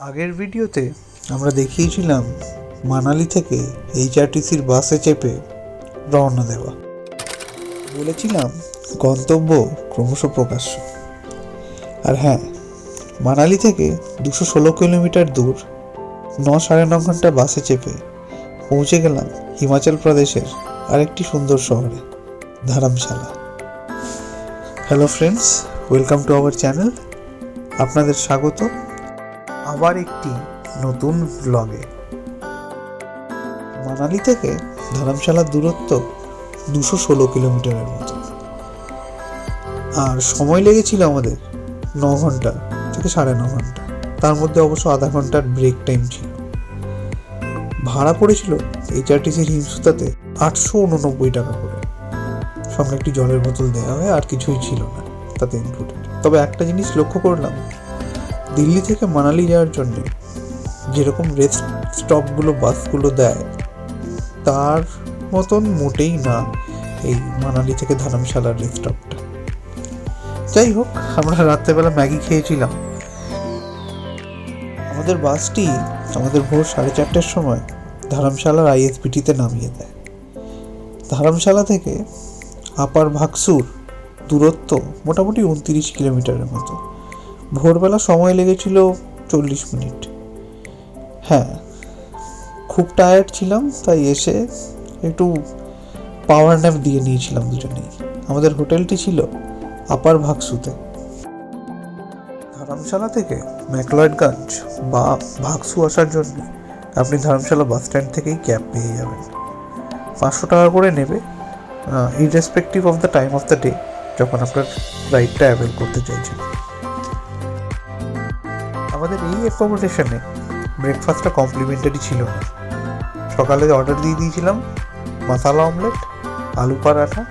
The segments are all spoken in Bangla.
আগের ভিডিওতে আমরা দেখিয়েছিলাম মানালি থেকে এইচআরটিসির বাসে চেপে রওনা দেওয়া। বলেছিলাম গন্তব্য ক্রমশ প্রকাশ্য। আর হ্যাঁ মানালি থেকে দুশো ষোলো কিলোমিটার দূর ন সাড়ে ন ঘণ্টা বাসে চেপে পৌঁছে গেলাম হিমাচল প্রদেশের আরেকটি সুন্দর শহরে, Dharamshala. Hello friends welcome to our channel আপনাদের স্বাগত আবার একটি নতুন ব্লগে মানালি থেকে ধর্মশালার দূরত্ব দুশো ষোলো কিলোমিটারের মতো। আর সময় লেগেছিল আমাদের ন ঘণ্টা থেকে সাড়ে ন ঘণ্টা। তার মধ্যে অবশ্য আধা ঘণ্টার ব্রেক টাইম ছিল। ভাড়া পড়েছিল এইচআরটিসির হিমসুতাতে আটশো উননব্বই টাকা করে। সঙ্গে একটি জলের বোতল দেওয়া হয় আর কিছুই ছিল না, তাতে ইনক্লুডেড তবে একটা জিনিস লক্ষ্য করলাম দিল্লি থেকে মানালি যাওয়ার জন্য যেরকম রেস্ট স্টপগুলো, বাসগুলো দেয়, তার মতন মোটেই না এই মানালি থেকে ধর্মশালার রেস্ট স্টপটা। যাই হোক, আমরা রাত্রেবেলা ম্যাগি খেয়েছিলাম। আমাদের বাসটি আমাদের ভোর সাড়ে চারটের সময় ধর্মশালার আইএসপিটিতে নামিয়ে দেয়। ধর্মশালা থেকে আপার ভাগসুর দূরত্ব মোটামুটি উনতিরিশ কিলোমিটারের মতো। ভোরবেলা সময় লেগেছিল চল্লিশ মিনিট। হ্যাঁ খুব টায়ার্ড ছিলাম, তাই এসে একটু পাওয়ার ন্যাপ দিয়ে নিয়েছিলাম দুজনেই। আমাদের হোটেলটি ছিল আপার ভাগসুতে। ধর্মশালা থেকে ম্যাকলয়েডগঞ্জ বা ভাগসু আসার জন্য আপনি ধর্মশালা বাস স্ট্যান্ড থেকেই ক্যাব পেয়ে যাবেন। পাঁচশো টাকা করে নেবে irrespective of the time of the day যখন আপনার রাইডটা অ্যাভেল করতে চাইছেন। আমাদের এই অ্যাকোমোডেশনে ব্রেকফাস্টটা কমপ্লিমেন্টারি ছিল না। সকালে অর্ডার দিয়ে দিয়েছিলাম মশালা অমলেট আলু পরাঠা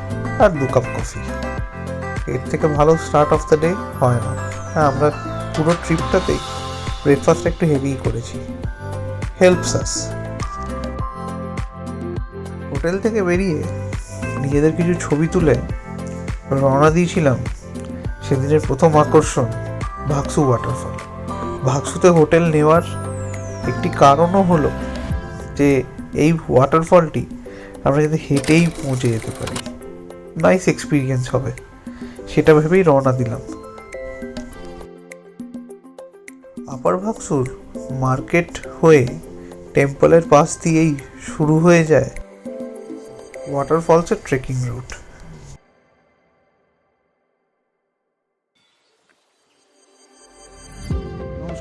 আর দু কাপ কফি এর থেকে ভালো স্টার্ট অফ দ্য ডে হয় না। হ্যাঁ আমরা পুরো ট্রিপটাতেই ব্রেকফাস্ট একটু হেভি করেছি। হেল্পস আস হোটেল থেকে বেরিয়ে নিজেদের কিছু ছবি তুলে রওনা দিয়েছিলাম সেদিনের প্রথম আকর্ষণ ভাগসু ওয়াটারফল ভাগসুতে হোটেল নেওয়ার একটি কারণও হলো যে এই ওয়াটারফলটি আমরা যাতে হেঁটেই পৌঁছে যেতে পারি। নাইস এক্সপিরিয়েন্স হবে। সেটা ভেবেই রওনা দিলাম। আপার ভাগসুর মার্কেট হয়ে টেম্পলের পাশ দিয়েই শুরু হয়ে যায় ওয়াটারফলসের ট্রেকিং রুট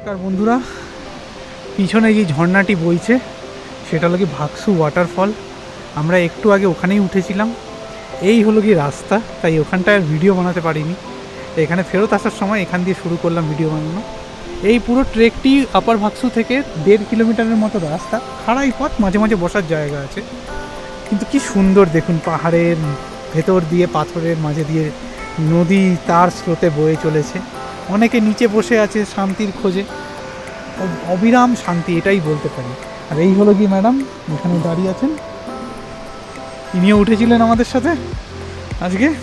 নমস্কার বন্ধুরা। পিছনে যে ঝর্ণাটি বইছে, সেটা হলো কি ভাগসু ওয়াটারফল আমরা একটু আগে ওখানেই উঠেছিলাম। এই হলো কি রাস্তা, তাই ওখানটায় ভিডিও বানাতে পারিনি। এখানে ফেরত আসার সময় এখান দিয়ে শুরু করলাম ভিডিও বানানো। এই পুরো ট্রেকটি আপার ভাগসু থেকে দেড় কিলোমিটারের মতো রাস্তা, খাড়াই পথ, মাঝে মাঝে বসার জায়গা আছে। কিন্তু কি সুন্দর, দেখুন পাহাড়ের ভেতর দিয়ে, পাথরের মাঝে দিয়ে নদী তার স্রোতে বয়ে চলেছে। অনেকে নিচে বসে আছে শান্তির খোঁজে। অবিরাম শান্তি, এটাই বলতে পারি। আর এই হলো কি ম্যাডাম, এখানে দাঁড়িয়ে আছেন। ইনিও উঠেছিলেন আমাদের সাথে আজকে।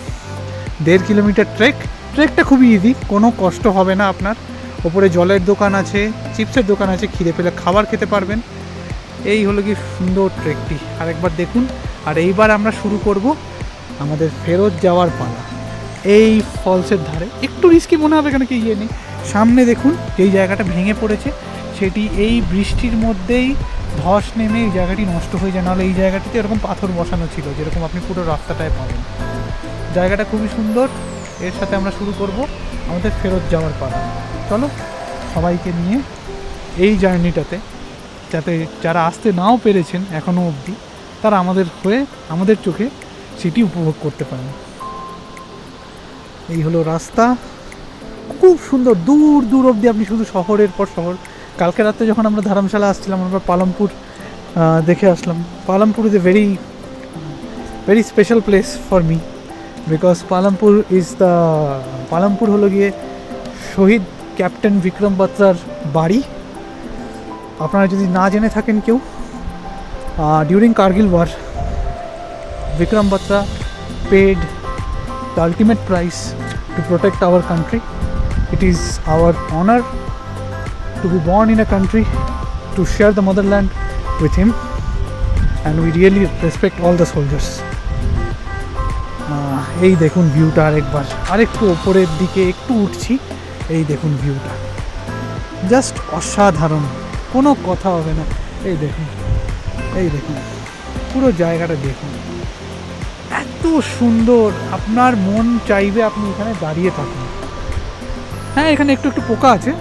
দেড় কিলোমিটার ট্রেক। ট্রেকটা খুবই ইজি কোনো কষ্ট হবে না আপনার। ওপরে জলের দোকান আছে, চিপসের দোকান আছে, খিদে পেলে খাবার খেতে পারবেন। এই হলো কি সুন্দর ট্রেকটি। আরেকবার দেখুন। আর এইবার আমরা শুরু করব আমাদের ফেরত যাওয়ার পালা। এই ফলসের ধারে। একটু রিস্কি মনে হবে কেন কি ইয়ে নেই। সামনে দেখুন, যেই জায়গাটা ভেঙে পড়েছে, সেটি এই বৃষ্টির মধ্যেই ধস নেমে এই জায়গাটি নষ্ট হয়ে যায়। নাহলে এই জায়গাটিতে এরকম পাথর বসানো ছিল, যেরকম আপনি পুরো রাস্তাটায় পাবেন। জায়গাটা খুবই সুন্দর। এর সাথে আমরা শুরু করব আমাদের ফেরত যাওয়ার পালা। চলো, সবাইকে নিয়ে এই জার্নিটাতে, যাতে যারা আসতে নাও পেরেছেন এখনও অবধি, তারা আমাদের হয়ে আমাদের চোখে সেটি উপভোগ করতে পারেন। এই হলো রাস্তা। খুব সুন্দর, দূর দূর অবধি আপনি শুধু শহরের পর শহর। কালকে রাতে যখন আমরা ধর্মশালা আসছিলাম, আমরা পালমপুর দেখে আসলাম। Palampur is a very very special place for me because Palampur is the Palampur হলো গিয়ে শহীদ ক্যাপ্টেন বিক্রম বাত্রার বাড়ি। আপনারা যদি না জেনে থাকেন কেউ during Kargil war Vikram Batra paid the ultimate price to protect our country. It is our honor to be born in a country, to share the motherland with him, and we really respect all the soldiers. এই দেখুন ভিউটা আরেকবার আরেকটু ওপরের দিকে একটু উঠছি এই দেখুন ভিউটা জাস্ট অসাধারণ কোনো কথা হবে না এই দেখুন এই দেখুন পুরো জায়গাটা দেখুন এত সুন্দর। আপনার মন চাইবে আপনি এখানে দাঁড়িয়ে থাকুন। হ্যাঁ এখানে একটু একটু পোকা আছে।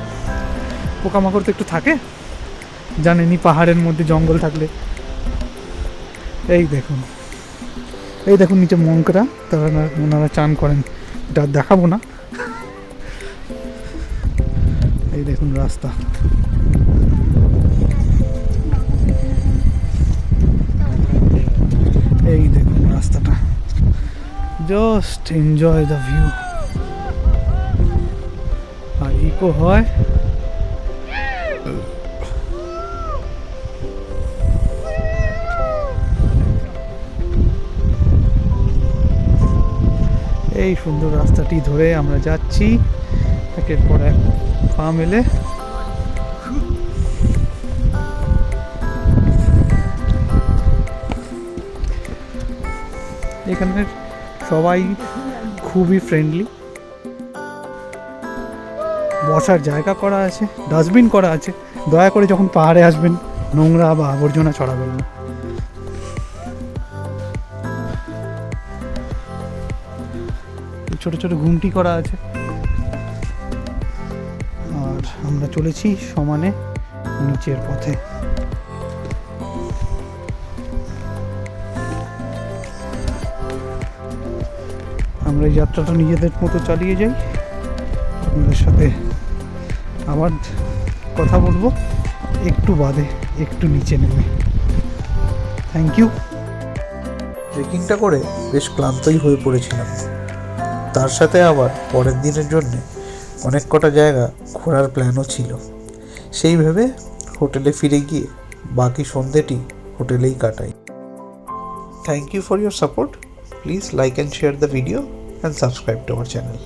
পোকামাকড় তো একটু থাকে। জানেনই পাহাড়ের মধ্যে জঙ্গল থাকলে। এই দেখুন। এই দেখুন নিচে মঙ্করা তারা ওনারা চান করেন। এটা দেখাবো না। এই দেখুন রাস্তা। এই দেখুন। জাস্ট এনজয় দ্য ভিউ আর ইকো হয়? এই সুন্দর রাস্তাটি ধরে আমরা যাচ্ছি। একের পর এক পা মেলে। এখানের সবাই খুবই ফ্রেন্ডলি বসার জায়গা করা আছে ডাস্টবিন করা আছে। দয়া করে যখন পাহাড়ে আসবেন, নোংরা বা আবর্জনা ছড়াবেন না। ছোট ছোট ঘুমটি করা আছে। আর আমরা চলেছি সমানে নিচের পথে। আমরা এই যাত্রাটা নিজেদের মতো চালিয়ে যাই। আপনাদের সাথে আবার কথা বলব। একটু বাদে, একটু নিচে নেমে। থ্যাংক ইউ ট্রেকিংটা করে বেশ ক্লান্তই হয়ে পড়েছিলাম। তার সাথে আবার পরের দিনের জন্য অনেক কটা জায়গা ঘোরার প্ল্যানও ছিল। সেই ভেবে হোটেলে ফিরে গিয়ে বাকি সন্ধেটি হোটেলেই কাটাই। Thank you for your support please like and share the video and subscribe to our channel